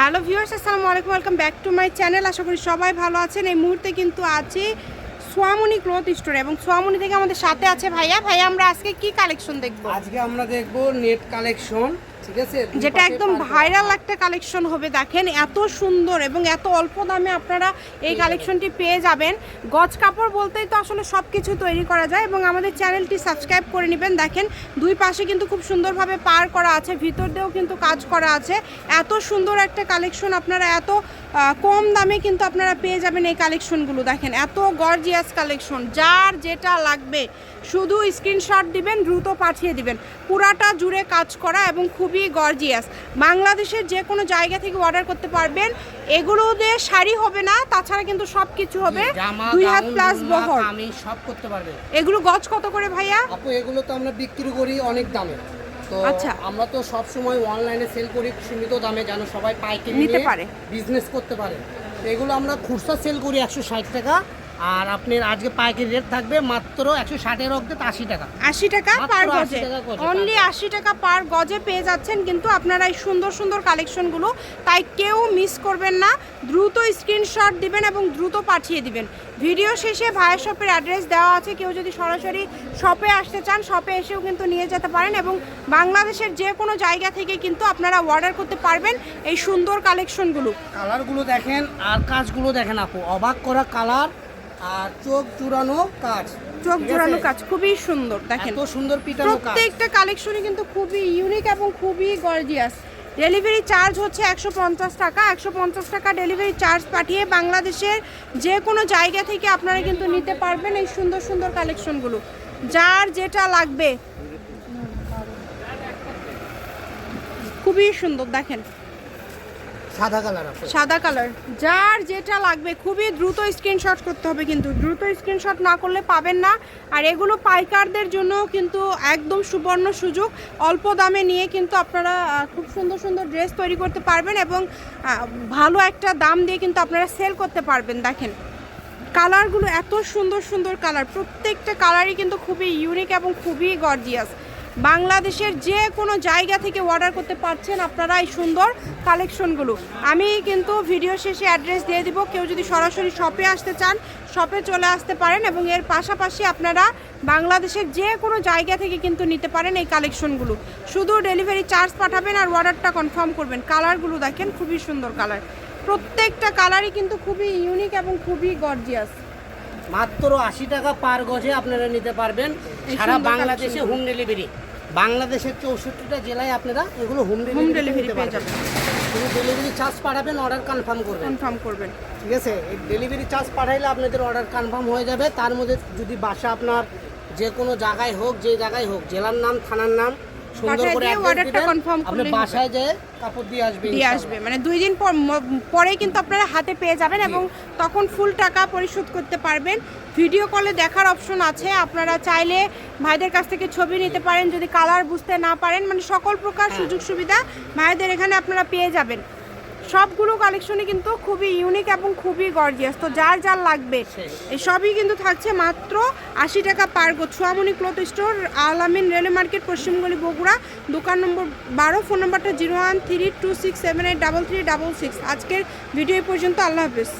Hello viewers, আসসালামু আলাইকুম, welcome back to my channel. আশা করি সবাই ভালো আছেন। এই মুহূর্তে কিন্তু আছি সোয়ামনি ক্লথ স্টোর এবং সোয়ামনি থেকে আমাদের সাথে আছে ভাইয়া। ভাইয়া, আমরা আজকে কি কালেকশন দেখব? আজকে আমরা দেখব নেট কালেকশন যেটা একদম ভাইরাল একটা কালেকশন হবে দেখেন এত সুন্দর এবং এত অল্প দামে আপনারা এই কালেকশনটি পেয়ে যাবেন। গজ কাপড় বলতেই তো আসলে সব কিছু তৈরি করা যায় এবং আমাদের চ্যানেলটি সাবস্ক্রাইব করে নেবেন। দেখেন দুই পাশে কিন্তু খুব সুন্দরভাবে পার করা আছে ভিতর দিয়েও কিন্তু কাজ করা আছে। এত সুন্দর একটা কালেকশন আপনারা এত কম দামে কিন্তু আপনারা পেয়ে যাবেন এই কালেকশনগুলো দেখেন এত গর্জিয়াস কালেকশন যার যেটা লাগবে শুধু স্ক্রিনশট দিবেন দ্রুত পাঠিয়ে দিবেন। পুরাটা জুড়ে কাজ করা এবং খুবই গর্জিয়াস বাংলাদেশের যে কোনো জায়গা থেকে অর্ডার করতে পারবেন। এগুলো দিয়ে শাড়ি হবে না তাছাড়া কিন্তু সব কিছু হবে। দুই হাত প্লাস বহর। কামিজ সব করতে পারবে। এগুলো গজ কত করে ভাইয়া? আপু এগুলো তো আমরা বিক্রি করি অনেক দামে। তো আচ্ছা। আমরা তো সব সময় অনলাইনে সেল করি সীমিত দামে যেন সবাই পাইকারি নিতে পারে। বিজনেস করতে পারে। এগুলো আমরা খুচরা সেল করি একশো ষাট টাকা। আর আপনার আজকে পাইকারি রেট থাকবে মাত্র একশো ষাটের অর্ধে আশি টাকা। আশি টাকা পার গজে। অনলি আশি টাকা পার গজে পেয়ে যাচ্ছেন কিন্তু আপনারা এই সুন্দর সুন্দর কালেকশনগুলো তাই কেউ মিস করবেন না। দ্রুত স্ক্রিনশট দিবেন এবং দ্রুত পাঠিয়ে দিবেন। ভিডিও শেষে ভাইয়ের শপের অ্যাড্রেস দেওয়া আছে। কেউ যদি সরাসরি শপে আসতে চান শপে এসেও কিন্তু নিয়ে যেতে পারেন এবং বাংলাদেশের যে কোনো জায়গা থেকে কিন্তু আপনারা অর্ডার করতে পারবেন এই সুন্দর কালেকশনগুলো কালারগুলো দেখেন আর কাজগুলো দেখেন আপু। অবাক করা কালার আর চোখ জুড়ানো কাজ চোখ জোড়ানো কাজ খুবই সুন্দর দেখেন। এত সুন্দর পিটানো কাজ। প্রত্যেকটা কালেকশনই কিন্তু খুবই ইউনিক এবং খুবই গর্জিয়াস ডেলিভারি চার্জ হচ্ছে একশো পঞ্চাশ টাকা। একশো পঞ্চাশ টাকা ডেলিভারি চার্জ পাঠিয়ে বাংলাদেশের যে কোনো জায়গা থেকে আপনারা কিন্তু নিতে পারবেন এই সুন্দর সুন্দর কালেকশনগুলো যার যেটা লাগবে খুবই সুন্দর দেখেন। সাদা কালার সাদা কালার যার যেটা লাগবে, খুবই দ্রুত স্ক্রিনশট করতে হবে কিন্তু। দ্রুত স্ক্রিনশট না করলে পাবেন না। আর এগুলো পাইকারদের জন্য কিন্তু একদম সুবর্ণ সুযোগ। অল্প দামে নিয়ে কিন্তু আপনারা খুব সুন্দর সুন্দর ড্রেস তৈরি করতে পারবেন এবং ভালো একটা দাম দিয়ে কিন্তু আপনারা সেল করতে পারবেন। দেখেন কালারগুলো এত সুন্দর সুন্দর কালার প্রত্যেকটা কালারই কিন্তু খুবই ইউনিক এবং খুবই গর্জিয়াস বাংলাদেশের যে কোনো জায়গা থেকে অর্ডার করতে পারছেন আপনারা এই সুন্দর কালেকশনগুলো আমি কিন্তু ভিডিও শেষে অ্যাড্রেস দিয়ে দিব। কেউ যদি সরাসরি শপে আসতে চান শপে চলে আসতে পারেন এবং এর পাশাপাশি আপনারা বাংলাদেশের যে কোনো জায়গা থেকে কিন্তু নিতে পারেন এই কালেকশনগুলো শুধু ডেলিভারি চার্জ পাঠাবেন আর অর্ডারটা কনফার্ম করবেন। কালারগুলো দেখেন খুবই সুন্দর কালার প্রত্যেকটা কালারই কিন্তু খুবই ইউনিক এবং খুবই গর্জিয়াস মাত্র আশি টাকা পার গজে আপনারা নিতে পারবেন সারা বাংলাদেশে হোম ডেলিভারি বাংলাদেশের চৌষট্টিটা জেলায় আপনারা এগুলো হোম হোম ডেলিভারি পেয়ে যাবেন। শুধু ডেলিভারি চার্জ পাঠাবেন অর্ডার কনফার্ম করবেন। কনফার্ম করবেন। ঠিক আছে? এই ডেলিভারি চার্জ পাঠাইলে আপনাদের অর্ডার কনফার্ম হয়ে যাবে। তার মধ্যে যদি বাসা আপনার যে কোনো জায়গায় হোক যে জায়গায় হোক জেলার নাম থানার নাম সুন্দর করে আপনি করলেই হবে। বাসায় যেয়ে কাপড় দিয়ে আসবেন দিয়ে আসবে। মানে দুই দিন পর পরেই কিন্তু আপনারা হাতে পেয়ে যাবেন এবং তখন ফুল টাকা পরিশোধ করতে পারবেন। ভিডিও কলে দেখার অপশন আছে। আপনারা চাইলে ভাইদের কাছ থেকে ছবি নিতে পারেন যদি কালার বুঝতে না পারেন। মানে সকল প্রকার সুযোগ সুবিধা ভাইদের এখানে আপনারা পেয়ে যাবেন। সবগুলো কালেকশনই কিন্তু খুবই ইউনিক এবং খুবই গর্জিয়াস তো যার যার লাগবে সবই কিন্তু থাকছে মাত্র আশি টাকা পার গো। Chhoyamoni cloth store Alamin railway market পশ্চিমগলি Bogura দোকান নম্বর বারো ফোন নম্বরটা zero one three two six seven eight double three double six. আজকের ভিডিও পর্যন্ত আল্লাহ হাফিজ।